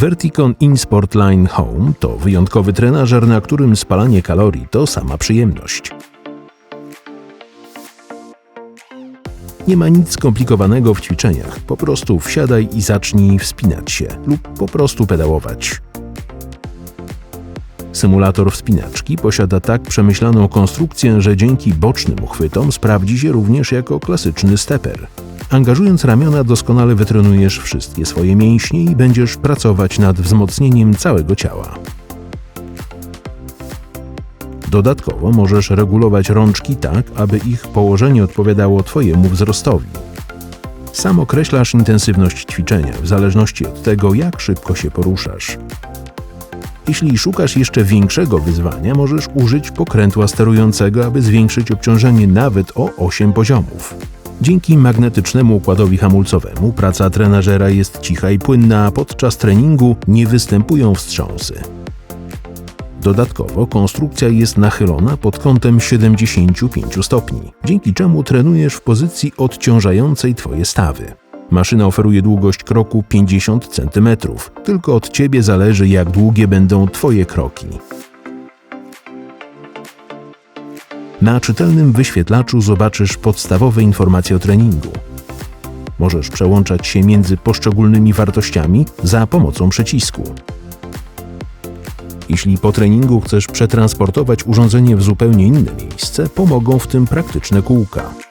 Verticon InSport Line Home to wyjątkowy trenażer, na którym spalanie kalorii to sama przyjemność. Nie ma nic skomplikowanego w ćwiczeniach. Po prostu wsiadaj i zacznij wspinać się lub po prostu pedałować. Symulator wspinaczki posiada tak przemyślaną konstrukcję, że dzięki bocznym uchwytom sprawdzi się również jako klasyczny steper. Angażując ramiona doskonale wytrenujesz wszystkie swoje mięśnie i będziesz pracować nad wzmocnieniem całego ciała. Dodatkowo możesz regulować rączki tak, aby ich położenie odpowiadało Twojemu wzrostowi. Sam określasz intensywność ćwiczenia w zależności od tego, jak szybko się poruszasz. Jeśli szukasz jeszcze większego wyzwania, możesz użyć pokrętła sterującego, aby zwiększyć obciążenie nawet o 8 poziomów. Dzięki magnetycznemu układowi hamulcowemu praca trenażera jest cicha i płynna, a podczas treningu nie występują wstrząsy. Dodatkowo konstrukcja jest nachylona pod kątem 75 stopni, dzięki czemu trenujesz w pozycji odciążającej Twoje stawy. Maszyna oferuje długość kroku 50 cm. Tylko od Ciebie zależy, jak długie będą Twoje kroki. Na czytelnym wyświetlaczu zobaczysz podstawowe informacje o treningu. Możesz przełączać się między poszczególnymi wartościami za pomocą przycisku. Jeśli po treningu chcesz przetransportować urządzenie w zupełnie inne miejsce, pomogą w tym praktyczne kółka.